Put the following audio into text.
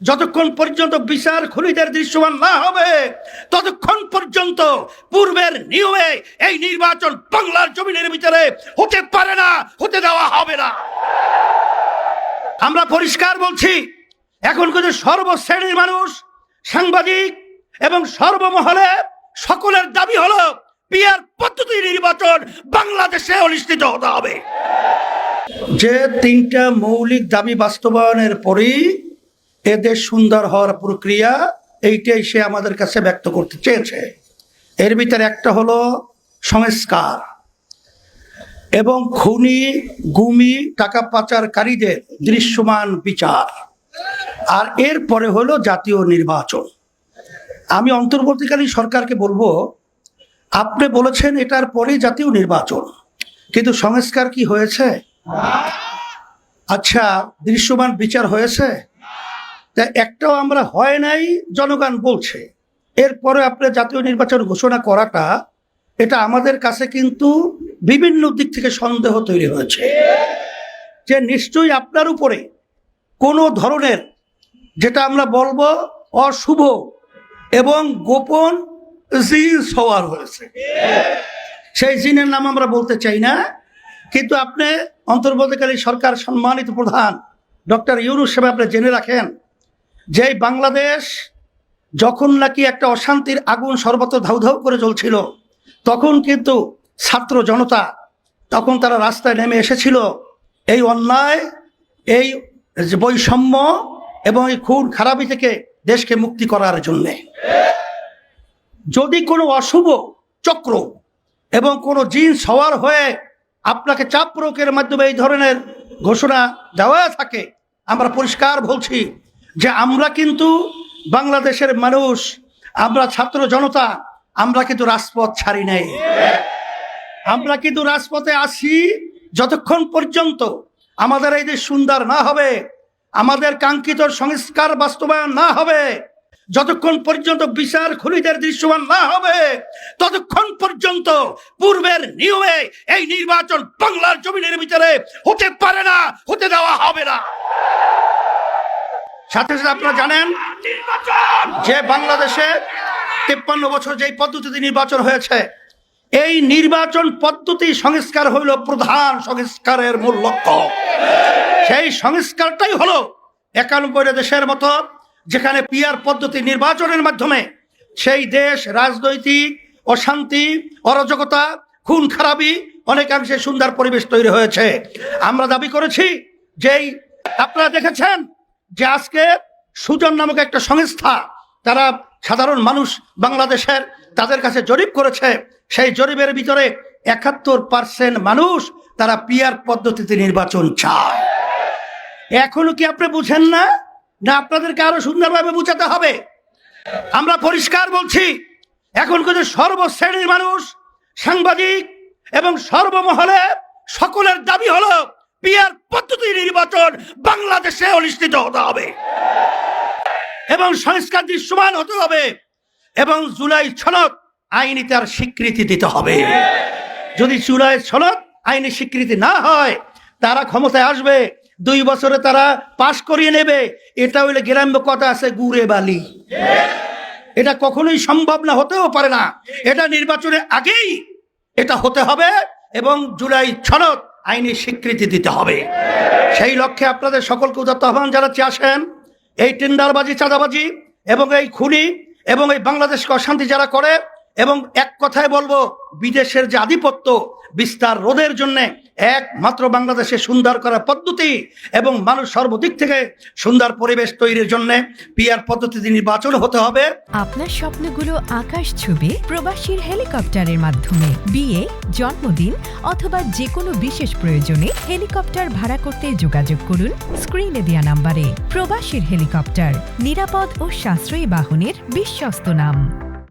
যতক্ষণ পর্যন্ত বিচার খুনিদের দৃশ্যমান না হবে, ততক্ষণ পর্যন্ত পূর্বের নিয়মে এই নির্বাচন বাংলার জমিনের ভিতরে হতে পারে না, হতে দেওয়া হবে না। আমরা পরিষ্কার বলছি, এখন কিন্তু সর্বশ্রেণীর মানুষ, সাংবাদিক এবং সর্বমহলে সকলের দাবি হলো পিয়ার পদ্ধতি নির্বাচন বাংলাদেশে অনুষ্ঠিত হতে হবে। যে তিনটা মৌলিক দাবি বাস্তবায়নের পরেই এদের সুন্দর হওয়ার প্রক্রিয়া এইটাই সে আমাদের কাছে ব্যক্ত করতে চেয়েছে। এর ভিতরে একটা হলো সংস্কার এবং খুনি, গুমি, টাকা পাচারকারীদের দৃশ্যমান বিচার। আর এরপরে হলো জাতীয় নির্বাচন। আমি অন্তর্বর্তীকালীন সরকারকে বলব, আপনি বলেছেন এটার পরে জাতীয় নির্বাচন, কিন্তু সংস্কার কি হয়েছে? আচ্ছা দৃশ্যমান বিচার হয়েছে? তা একটাও আমরা হয় নাই, জনগণ বলছে। এরপরে আপনার জাতীয় নির্বাচন ঘোষণা করাটা, এটা আমাদের কাছে কিন্তু বিভিন্ন দিক থেকে সন্দেহ তৈরি হয়েছে। যে নিশ্চয়ই আপনার উপরে কোনো ধরনের, যেটা আমরা বলব অশুভ এবং গোপন জিন সওয়ার হয়েছে। সেই জিনের নাম আমরা বলতে চাই না, কিন্তু আপনি অন্তর্বর্তীকালী সরকার সম্মানিত প্রধান ডক্টর ইউনুস সাহেব, আপনি জেনে রাখেন যে বাংলাদেশ যখন নাকি একটা অশান্তির আগুন সর্বত্র ধাউ ধাউ করে জ্বলছিল, তখন কিন্তু ছাত্র জনতা তখন তারা রাস্তায় নেমে এসেছিল। এই অন্যায়, এই বৈষম্য এবং এই খুন খারাপি থেকে দেশকে মুক্তি করার জন্যে। যদি কোনো অশুভ চক্র এবং কোনো জিন সওয়ার হয়ে আপনাকে চাপ প্রয়োগের মাধ্যমে এই ধরনের ঘোষণা দেওয়া থাকে, আমরা পরিষ্কার বলছি যে আমরা কিন্তু বাংলাদেশের মানুষ, আমরা ছাত্র জনতা, আমরা কিন্তু রাজপথ ছাড়ি নাই। আমরা কিন্তু রাজপথে আসি যতক্ষণ পর্যন্ত আমাদের এই দেশ সুন্দর না হবে, আমাদের কাঙ্ক্ষিত সংস্কার বাস্তবায়ন না হবে, যতক্ষণ পর্যন্ত বিচার খুনিদের দৃশ্যমান না হবে, ততক্ষণ পর্যন্ত পূর্বের নিয়মে এই নির্বাচন বাংলার জমিনের ভিতরে হতে পারে না, হতে দেওয়া হবে না। সাথে সাথে আপনারা জানেন যে বাংলাদেশে তিপ্পান্ন বছর যেই পদ্ধতিতে নির্বাচন হয়েছে, এই নির্বাচন পদ্ধতি সংস্কার হইল প্রধান সংস্কারের মূল লক্ষ্য। সেই সংস্কারটাই হলো একানব্বইটা দেশের মতো যেখানে পিয়ার পদ্ধতি নির্বাচনের মাধ্যমে সেই দেশ রাজনৈতিক অশান্তি, অরাজকতা, খুন খারাপি অনেকাংশে সুন্দর পরিবেশ তৈরি হয়েছে। আমরা দাবি করেছি যেই আপনারা দেখেছেন যে আজকে সুজন নামক একটা সংস্থা তারা সাধারণ মানুষ বাংলাদেশের তাদের কাছে জরিপ করেছে, সেই জরিপের ভিতরে একাত্তর পার্সেন্ট মানুষ তারা পিয়ার পদ্ধতিতে নির্বাচন চায়। এখনও কি আপনি বুঝেন না? না, আপনাদেরকে আরও সুন্দরভাবে বুঝাতে হবে। আমরা পরিষ্কার বলছি, এখন কিন্তু সর্বশ্রেণীর মানুষ, সাংবাদিক এবং সর্বমহলে সকলের দাবি হলো পিয়ার নির্বাচন বাংলাদেশে অনুষ্ঠিত হতে হবে। এবং সংস্কার দৃশ্যমান হতে হবে। এবং জুলাই সনদ আইনি তার স্বীকৃতি দিতে হবে। যদি জুলাই সনদ আইনি স্বীকৃতি না হয়, তারা ক্ষমতায় আসবে। দুই বছরে তারা পাশ করিয়ে নেবে। এটা হইলে গ্রাম্য কথা আছে, গুড়ে বালি। এটা কখনোই সম্ভব না, হতেও পারে না। এটা নির্বাচনের আগেই এটা হতে হবে। এবং জুলাই সনদ আইনি স্বীকৃতি দিতে হবে। সেই লক্ষ্যে আপনাদের সকলকে উদাত্ত আহ্বান জানাচ্ছি, আসেন। এই টেন্ডারবাজি, চাঁদাবাজি এবং এই খুনি এবং এই বাংলাদেশকে অশান্তি যারা করে এবং এক কথায় বলব, বিদেশের যে আধিপত্য, বিস্তার রোধের জন্য একমাত্র বাংলাদেশে সুন্দর করা পদ্ধতি এবং মানুষ সর্বদিক থেকে সুন্দর পরিবেশ তৈরির জন্য পিয়ার পদ্ধতিতে নির্বাচন হতে হবে। আপনার স্বপ্নগুলো আকাশ ছবি প্রবাসীর হেলিকপ্টারের মাধ্যমে। বিয়ে, জন্মদিন অথবা যে কোনো বিশেষ প্রয়োজনে হেলিকপ্টার ভাড়া করতে যোগাযোগ করুন স্ক্রিনে দেওয়া নাম্বারে। প্রবাসীর হেলিকপ্টার, নিরাপদ ও সাশ্রয়ী বাহনের বিশ্বস্ত নাম।